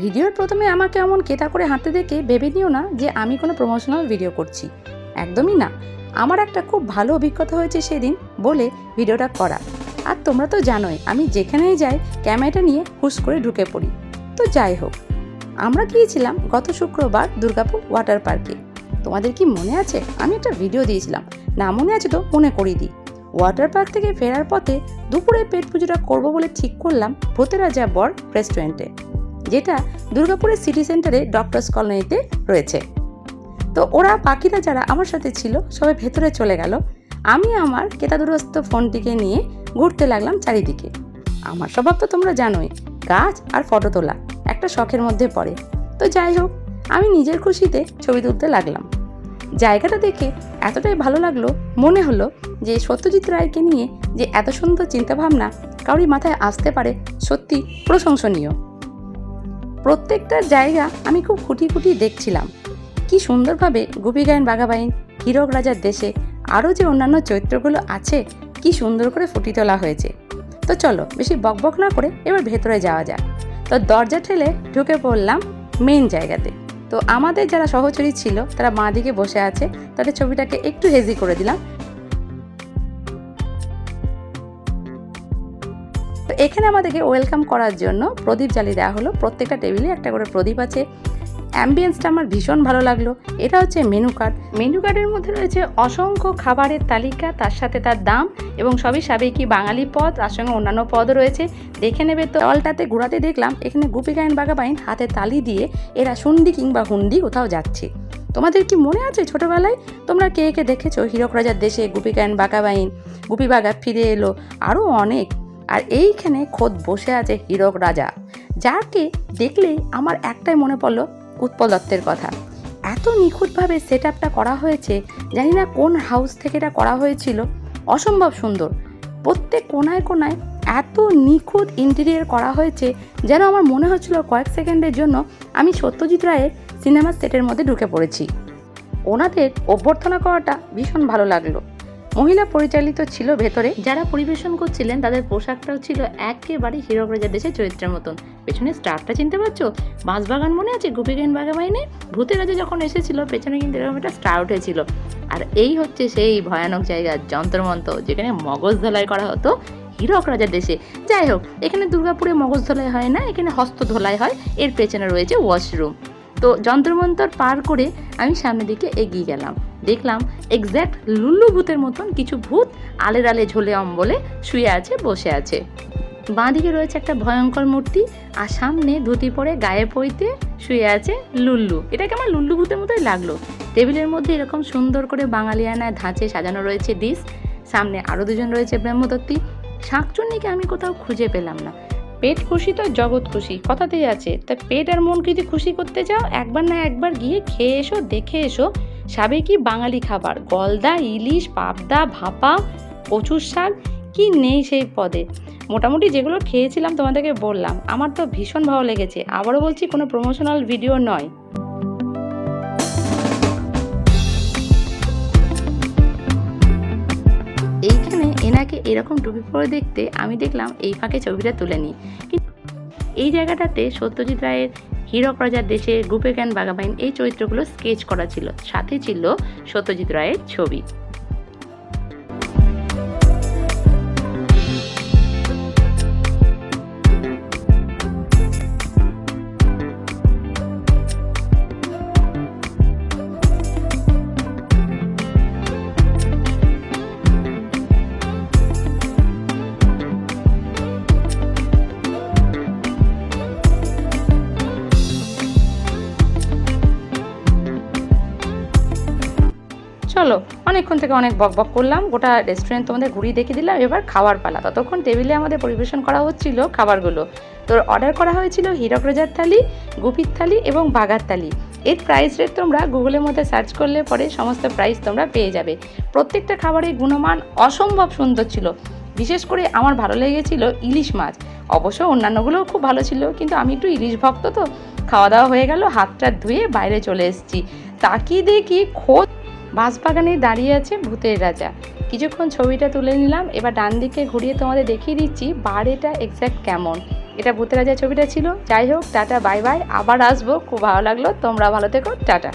ভিডিওর প্রথমে আমাকে এমন কেতা করে হাঁটতে দেখে ভেবে নিও না যে আমি কোনো প্রমোশনাল ভিডিও করছি। একদমই না। আমার একটা খুব ভালো অভিজ্ঞতা হয়েছে সেদিন বলে ভিডিওটা করা। আর তোমরা তো জানোই, আমি যেখানেই যাই ক্যামেরাটা নিয়ে হুস করে ঢুকে পড়ি। তো যাই হোক, আমরা গিয়েছিলাম গত শুক্রবার দুর্গাপুর ওয়াটার পার্কে তোমাদের কি মনে আছে? আমি একটা ভিডিও দিয়েছিলাম। না মনে আছে তো মনে করিয়ে দিই। ওয়াটার পার্ক থেকে ফেরার পথে দুপুরে পেট পুজোটা করব বলে ঠিক করলাম ভূতের রাজা বর রেস্টুরেন্টে যেটা দুর্গাপুরের সিটি সেন্টারে ডক্টরস কলোনিতে রয়েছে। তো ওরা বাকিরা যারা আমার সাথে ছিল, সবাই ভেতরে চলে গেল। আমি আমার কেতাদুরস্ত ফোনটিকে নিয়ে ঘুরতে লাগলাম চারিদিকে। আমার স্বভাব তো তোমরা জানোই, গাছ আর ফটো তোলা একটা শখের মধ্যে পড়ে। তো যাই হোক, আমি নিজের খুশিতে ছবি তুলতে লাগলাম। জায়গাটা দেখে এতটাই ভালো লাগল, মনে হলো যে সত্যজিৎ রায়কে নিয়ে যে এত সুন্দর চিন্তাভাবনা কারোর মাথায় আসতে পারে সত্যি প্রশংসনীয়। প্রত্যেকটা জায়গা আমি খুব খুঁটি খুঁটি দেখছিলাম। কি সুন্দরভাবে গুপি গায়ন বাঘাবাইন হীরক রাজার দেশে আরও যে অন্যান্য চরিত্রগুলো আছে, কি সুন্দর করে ফুটিয়ে তোলা হয়েছে। তো চলো, বেশি বকবক না করে এবার ভেতরে যাওয়া যাক। তো দরজা ঠেলে ঢুকে পড়লাম মেন জায়গাতে। তো আমাদের যারা সহচরী ছিল, তারা বাঁ দিকে বসে আছে, তাদের ছবিটাকে একটু হেজি করে দিলাম। তো এখানে আমাদেরকে ওয়েলকাম করার জন্য প্রদীপ জ্বালিয়ে দেওয়া হলো। প্রত্যেকটা টেবিলে একটা করে প্রদীপ আছে। অ্যাম্বিয়েন্সটা আমার ভীষণ ভালো লাগল। এটা হচ্ছে মেনু কার্ড মেনু কার্ডের মধ্যে রয়েছে অসংখ্য খাবারের তালিকা, তার সাথে তার দাম এবং সবই সাবেকি বাঙালি পদ, তার সঙ্গে অন্যান্য পদও রয়েছে। দেখে নেবে তো অলটাতে ঘোরাতে দেখলাম, এখানে গুপি গায়ন বাগাবাইন হাতে তালি দিয়ে এরা শুন্ডি কিংবা হুন্ডি কোথাও যাচ্ছে। তোমাদের কি মনে আছে ছোটোবেলায়? তোমরা কে কে দেখেছ? হীরক রাজার দেশে গুপি গায়ন বাগাবাইন গুপি বাগা ফিরে এলো। আরও অনেক। আর এইখানে খোদ বসে আছে হীরক রাজা, যাকে দেখলেই আমার একটাই মনে পড়ল উৎপল দত্তের কথা। এত নিখুঁতভাবে সেট আপটা করা হয়েছে, জানি না কোন হাউস থেকে এটা করা হয়েছিল। অসম্ভব সুন্দর। প্রত্যেক কোনায় কোনায় এত নিখুঁত ইন্টেরিয়ার করা হয়েছে, যেন আমার মনে হচ্ছিল কয়েক সেকেন্ডের জন্য আমি সত্যজিৎ রায়ের সিনেমা সেটের মধ্যে ঢুকে পড়েছি। ওনাদের অভ্যর্থনা করাটা ভীষণ ভালো লাগল। মহিলা পরিচালিত ছিল ভেতরে। যারা পরিবেশন করছিলেন, তাদের পোশাকটাও ছিল একেবারে হীরক রাজার দেশের চরিত্রের মতন। পেছনে স্টারটা চিনতে পারছ? বাঁশবাগান মনে আছে? গুপিগান বাগাবাইনে ভূতের রাজা যখন এসেছিল, পেছনে কিন্তু এরকম একটা স্টার উঠেছিল আর এই হচ্ছে সেই ভয়ানক জায়গা, যন্ত্রমন্ত্র, যেখানে মগজ ধলাই করা হতো হীরক রাজার দেশে। যাই হোক, এখানে দুর্গাপুরে মগজ ধলাই হয় না, এখানে হস্ত ধলাই হয়। এর পেছনে রয়েছে ওয়াশরুম তো যন্ত্রমন্তর পার করে আমি সামনের দিকে এগিয়ে গেলাম। দেখলাম এক্স্যাক্ট লুল্লু ভূতের মতন কিছু ভূত আলের আলে ঝোলে অম্বলে শুয়ে আছে, বসে আছে। বাঁদিকে রয়েছে একটা ভয়ঙ্কর মূর্তি আর সামনে ধুতি পরে গায়ে পইতে শুয়ে আছে লুল্লু। এটাকে আমার লুল্লু ভূতের মতোই লাগল। টেবিলের মধ্যে এরকম সুন্দর করে বাঙালিয়ানায় ধাঁচে সাজানো রয়েছে ডিশ সামনে আরও দুজন রয়েছে ব্রহ্মদত্তী। শাকচুন্নিকে আমি কোথাও খুঁজে পেলাম না। পেট খুশি তো, জগৎ খুশি, কথাতেই আছে। তা পেট আর মন যদি খুশি করতে চাও? একবার না একবার গিয়ে খেয়ে এসো, দেখে এসো। সাবেকি বাঙালি খাবার, গলদা, ইলিশ, পাবদা, ভাপা, কচুর শাক, কি নেই সেই পদে। মোটামুটি যেগুলো খেয়েছিলাম তোমাদেরকে বললাম, আমার তো ভীষণ ভালো লেগেছে। আবারও বলছি, কোনো প্রমোশনাল ভিডিও নয়। এইখানে এনাকে এরকম টুপি পরে দেখতে আমি দেখলাম এই ফাঁকে ছবিটা তুলে নিই। এই জায়গাটাতে সত্যজিৎ রায়ের হীরক রাজার দেশে গ্রুপে জ্ঞান বাগাবাইন এই চরিত্রগুলো স্কেচ করা ছিল। সাথে ছিল সত্যজিৎ রায়ের ছবি। চলো, অনেকক্ষণ থেকে অনেক বক বক করলাম, গোটা রেস্টুরেন্ট তোমাদের ঘুরিয়ে দেখিয়ে দিলাম, এবার খাওয়ার পালা। ততক্ষণ টেবিলে আমাদের পরিবেশন করা হচ্ছিল খাবারগুলো। তো অর্ডার করা হয়েছিল হীরক রাজার থালি গুপির থালি এবং বাগার থালি। এর প্রাইস রেট তোমরা গুগলের মধ্যে সার্চ করলে পরে সমস্ত প্রাইস তোমরা পেয়ে যাবে। প্রত্যেকটা খাবারের গুণমান অসম্ভব সুন্দর ছিল। বিশেষ করে আমার ভালো লেগেছিল ইলিশ মাছ। অবশ্য অন্যান্যগুলোও খুব ভালো ছিল, কিন্তু আমি একটু ইলিশ ভক্ত তো। খাওয়া দাওয়া হয়ে গেল, হাতটা ধুয়ে বাইরে চলে এসেছি। তাকিয়ে দেখি খোঁজ বাঁশবাগানে দাঁড়িয়ে আছে ভূতের রাজা। কিছুক্ষণ ছবিটা তুলে নিলাম, এবার ডান দিকে ঘুরিয়ে তোমাদের দেখিয়ে দিচ্ছি বাড়িটা এক্স্যাক্ট কেমন। এটা ভূতের রাজা ছবিটা ছিল। যাই হোক, টাটা, বাই বাই। আবার আসব। খুব ভালো লাগল। তোমরা ভালো থেকো। টাটা।